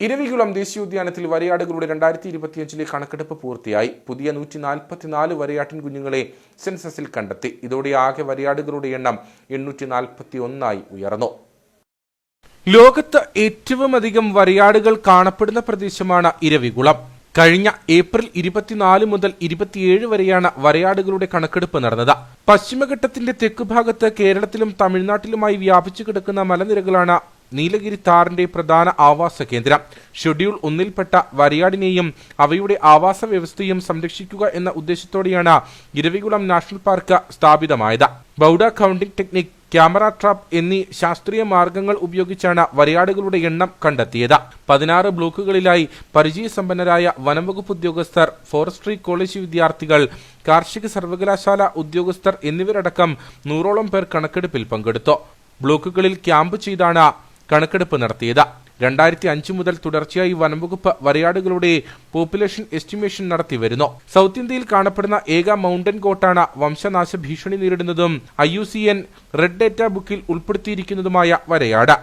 ഇരവികുളം ദേശീയോദ്യാനത്തിൽ വരയാടുകളുടെ രണ്ടായിരത്തി ഇരുപത്തിയഞ്ചിലെ കണക്കെടുപ്പ് പൂർത്തിയായി. പുതിയ നൂറ്റി നാൽപ്പത്തിനാല് വരയാട്ടിൻ കുഞ്ഞുങ്ങളെ സെൻസസിൽ കണ്ടെത്തി. ഇതോടെ ആകെ വരയാടുകളുടെ എണ്ണം എണ്ണൂറ്റി നാൽപ്പത്തി ഒന്നായി ഉയർന്നു. ലോകത്ത് ഏറ്റവും അധികം വരയാടുകൾ കാണപ്പെടുന്ന പ്രദേശമാണ് ഇരവികുളം. കഴിഞ്ഞ ഏപ്രിൽ ഇരുപത്തിനാല് മുതൽ ഇരുപത്തിയേഴ് വരെയാണ് വരയാടുകളുടെ കണക്കെടുപ്പ് നടന്നത്. പശ്ചിമഘട്ടത്തിന്റെ തെക്കുഭാഗത്ത് കേരളത്തിലും തമിഴ്നാട്ടിലുമായി വ്യാപിച്ചു കിടക്കുന്ന മലനിരകളാണ് നീലഗിരി താറിന്റെ പ്രധാന ആവാസ കേന്ദ്രം. ഷെഡ്യൂൾ ഒന്നിൽപ്പെട്ട വരയാടിനെയും അവയുടെ ആവാസ വ്യവസ്ഥയും സംരക്ഷിക്കുക എന്ന ഉദ്ദേശത്തോടെയാണ് ഇരവികുളം നാഷണൽ പാർക്ക് സ്ഥാപിതമായത്. ബൌഡ കൗണ്ടിംഗ് ടെക്നിക് ക്യാമറ ട്രാപ്പ് എന്നീ ശാസ്ത്രീയ മാർഗങ്ങൾ ഉപയോഗിച്ചാണ് വരയാടുകളുടെ എണ്ണം കണ്ടെത്തിയത്. പതിനാറ് ബ്ലോക്കുകളിലായി പരിചയസമ്പന്നരായ വനംവകുപ്പ് ഉദ്യോഗസ്ഥർ ഫോറസ്ട്രി കോളേജ് വിദ്യാർത്ഥികൾ കാർഷിക സർവകലാശാല ഉദ്യോഗസ്ഥർ എന്നിവരടക്കം നൂറോളം പേർ കണക്കെടുപ്പിൽ പങ്കെടുത്തു. ബ്ലോക്കുകളിൽ ക്യാമ്പ് ചെയ്താണ് കണക്കെടുപ്പ് നടത്തിയത്. രണ്ടായിരത്തി അഞ്ച് മുതൽ തുടർച്ചയായി വനംവകുപ്പ് വരയാടുകളുടെ പോപ്പുലേഷൻ എസ്റ്റിമേഷൻ നടത്തി വരുന്നു. സൗത്ത് ഇന്ത്യയിൽ കാണപ്പെടുന്ന ഏക മൗണ്ടൻ കോട്ടാണ് വംശനാശ ഭീഷണി നേരിടുന്നതും I U C N red data ബുക്കിൽ ഉൾപ്പെടുത്തിയിരിക്കുന്നതുമായ വരയാട്.